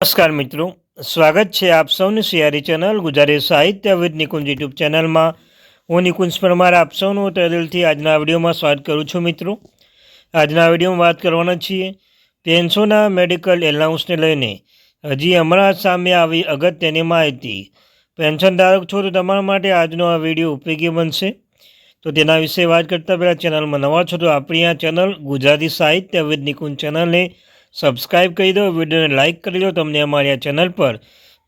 નમસ્કાર મિત્રો, સ્વાગત છે આપ સૌની સિયારી ચેનલ ગુજરાતી સાહિત્ય વિદ નિકુંજ યુટ્યુબ ચેનલમાં. હું નિકુંજ પરમાર, આપ સૌનું તહેદિલથી આજના વિડીયોમાં સ્વાગત કરું છું મિત્રો. આજના વિડીયોમાં વાત કરવાના છીએ પેન્સોના મેડિકલ એલાઉન્સને લઈને. હજી હમણાં સામે આવી અગત્યની માહિતી. પેન્શન ધારક છો તો તમારા માટે આજનો આ વીડિયો ઉપયોગી બનશે. તો તેના વિશે વાત કરતાં પહેલાં ચેનલમાં નવા છો તો આપણી આ ચેનલ ગુજરાતી સાહિત્ય વિદ નિકુંજ ચેનલને સબસ્ક્રાઇબ કરી દો, વિડીયોને લાઇક કરી દો, તમને અમારી આ ચેનલ પર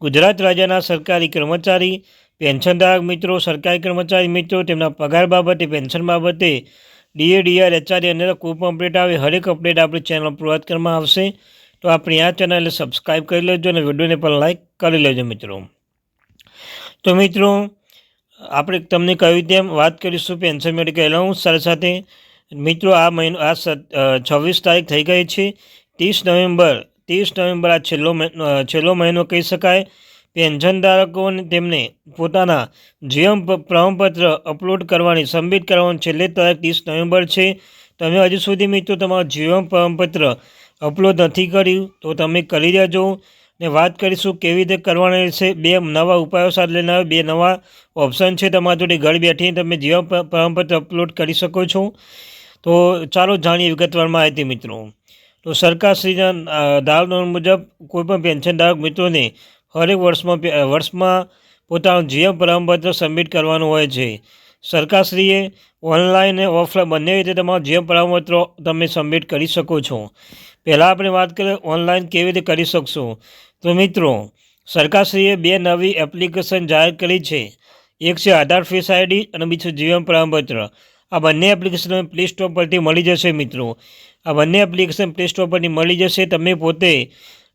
ગુજરાત રાજ્યના સરકારી કર્મચારી પેન્શનધારક મિત્રો, સરકારી કર્મચારી મિત્રો, તેમના પગાર બાબતે, પેન્શન બાબતે ડીએ ડીઆર એચઆરએ અને કોઈપણ અપડેટ આવે, હરેક અપડેટ આપણી ચેનલ પર વાત કરવામાં આવશે. તો આપણી આ ચેનલને સબસ્ક્રાઇબ કરી લેજો અને વિડીયોને પણ લાઇક કરી લેજો મિત્રો. તો મિત્રો, આપણે તમને કહ્યું તેમ વાત કરીશું પેન્શન મેડિકલ એલાઉન્સ સાથે સાથે. મિત્રો, આ મહિનો, આ છવ્વીસ તારીખ થઈ ગઈ છે. ત્રીસ નવેમ્બર ત્રીસ નવેમ્બર આ છેલ્લો છેલ્લો મહિનો કહી શકાય. પેન્શનધારકોને તેમને પોતાના જીવન પ્રમાણપત્ર અપલોડ કરવાની સબમિટ કરવાની છેલ્લી તારીખ ત્રીસ નવેમ્બર છે. તમે હજુ સુધી મિત્રો તમારું જીવન પ્રમાણપત્ર અપલોડ નથી કર્યું, તો તમે કરી દેજો. ને વાત કરીશું કેવી રીતે કરવાની રહેશે બે નવા ઉપાયો સાથે લઈને બે નવા ઓપ્શન છે તમારા જોડે. ઘર બેઠીને તમે જીવન પ્રમાણપત્ર અપલોડ કરી શકો છો. તો ચાલો જાણીએ વિગતવાર માહિતી મિત્રો. તો સરકારશ્રીના ધારધોરણ મુજબ કોઈપણ પેન્શનધારક મિત્રોને હરેક વર્ષમાં વર્ષમાં પોતાનું જીવન પ્રમાણપત્ર સબમિટ કરવાનું હોય છે. સરકારશ્રીએ ઓનલાઈન અને ઓફલાઈન બંને રીતે તમારું જીવન પ્રમાણપત્રો તમે સબમિટ કરી શકો છો. પહેલાં આપણે વાત કરીએ ઓનલાઈન કેવી રીતે કરી શકશો. તો મિત્રો, સરકારશ્રીએ બે નવી એપ્લિકેશન જાહેર કરી છે. એક છે આધાર ફેસ આઈડી અને બીજું જીવન પ્રમાણપત્ર. આ બંને એપ્લિકેશન પ્લે સ્ટોર પરથી મળી જશે મિત્રો. આ બંને એપ્લિકેશન પ્લે સ્ટોર પરથી મળી જશે. તમે પોતે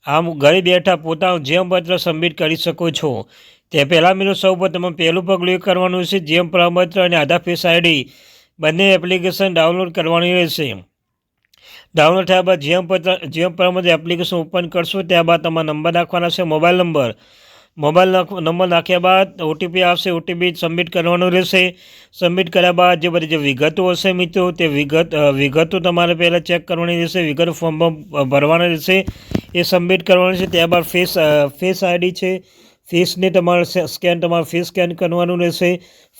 આમ ઘરે બેઠા પોતાનું જીવનપત્ર સબમિટ કરી શકો છો. તે પહેલાં મિત્રો સૌ તમે પહેલું પગલું કરવાનું છે. જેમ પ્રમાણપત્ર અને આધાર ફેસ આઈડી બંને એપ્લિકેશન ડાઉનલોડ કરવાની રહેશે ડાઉનલોડ થયા બાદ જેમ પત્ર, જેમ પ્રમાણપત્ર એપ્લિકેશન ઓપન કરશો, ત્યારબાદ તમારા નંબર નાખવાના છે મોબાઈલ નંબર મોબાઈલ નંબર નાખ્યા બાદ ઓટીપી આવશે ઓટીપી સબમિટ કરવાનું રહેશે. સબમિટ કર્યા બાદ જે બધી જે વિગતો હશે મિત્રો, તે વિગત વિગતો તમારે પહેલાં ચેક કરવાની રહેશે, વિગત ફોર્મ ભરવાના રહેશે. એ સબમિટ કરવાનું છે, ત્યારબાદ ફેસ ફેસ આઈડી છે. ફેસને તમારે સ્કેન તમારે ફેસ સ્કેન કરવાનું રહેશે.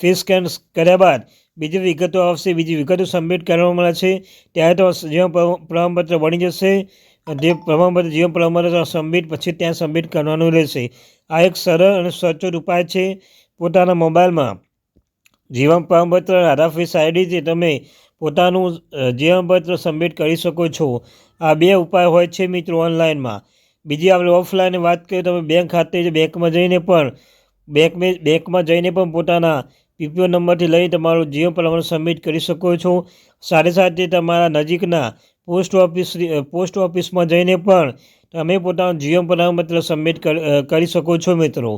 ફેસ સ્કેન કર્યા બાદ બીજી વિગતો આવશે, બીજી વિગતો સબમિટ કરવામાં છે. ત્યારે તો જેમાં પ્રમાણપત્ર બની જશે. જે પ્રમાણપત્ર જીવન પ્રમાણપત્ર સબમિટ પછી ત્યાં સબમિટ કરવાનું રહેશે. આ એક સરળ અને સચોટ ઉપાય છે પોતાના મોબાઈલમાં. જીવન પ્રમાણપત્ર આધાર આઈડીથી તમે પોતાનું જીવનપત્ર સબમિટ કરી શકો છો. આ બે ઉપાય હોય છે મિત્રો ઓનલાઈનમાં. બીજી આપણે ઓફલાઈન વાત કરીએ તમે બેંક ખાતે બેંકમાં જઈને પણ બેંક બેંકમાં જઈને પણ પોતાના પીપીઓ નંબરથી લઈ તમારું જીઓ પ્રમાણ સબમિટ કરી શકો છો. સાથે સાથે તમારા નજીકના પોસ્ટ ઓફિસ પોસ્ટ ઓફિસમાં જઈને પણ તમે પોતાનું જીવન પ્રમાણપત્ર સબમિટ કરી શકો છો મિત્રો.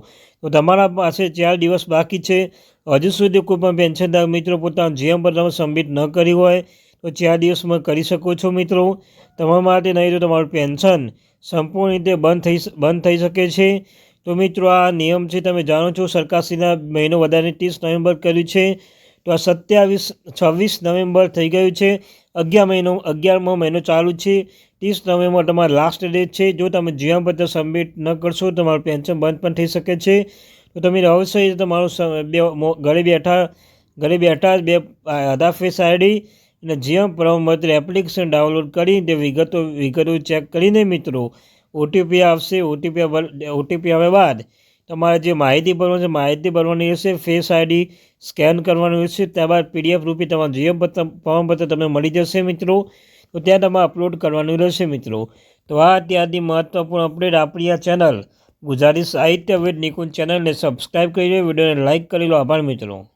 તો તમારા પાસે ચાર દિવસ બાકી છે. હજુ સુધી કોઈ પણ પેન્શનધાર મિત્રો પોતાનું જીવન પ્રમાણ સબમિટ ન કરી હોય તો ચાર દિવસમાં કરી શકો છો મિત્રો. તમારા માટે નહીં તો તમારું પેન્શન સંપૂર્ણ રીતે બંધ થઈ બંધ થઈ શકે છે. તો મિત્રો, આ નિયમ છે, તમે જાણો છો, સરકારશ્રીના મહિનો વધારે ત્રીસ નવેમ્બર કર્યું છે. તો આ સત્યાવીસ, છવ્વીસ નવેમ્બર થઈ ગયું છે. અગિયાર મહિનો, અગિયારમો મહિનો ચાલુ છે. ત્રીસ નવેમ્બર તમારો લાસ્ટ ડેટ છે. જો તમે જીવનપત્ર સબમિટ ન કરશો, તમારું પેન્શન બંધ પણ થઈ શકે છે. તો તમે અવશ્ય તમારું બે ઘરે બેઠા ઘરે બેઠા બે આધાર ફેસ આઈડી અને જીવન પ્રમાણપત્ર એપ્લિકેશન ડાઉનલોડ કરી તે વિગતો વિગતો ચેક કરીને મિત્રો ઓટીપી આવશે ઓટીપી ઓટીપી આવ્યા બાદ તમારે જે માહિતી ભરવાની છે, માહિતી ભરવાની રહેશે ફેસ આઈડી સ્કેન કરવાનું રહેશે ત્યારબાદ પીડીએફ રૂપી તમારું જીએમ પ્રમાણપત્ર તમને મળી જશે મિત્રો. તો ત્યાં તમારે અપલોડ કરવાનું રહેશે મિત્રો. તો આ અત્યારથી મહત્ત્વપૂર્ણ અપડેટ આપણી આ ચેનલ ગુજરાતી સાહિત્ય વેદ નિકુંજ ચેનલને સબસ્ક્રાઈબ કરી લો, વિડીયોને લાઇક કરી લો. આભાર મિત્રો.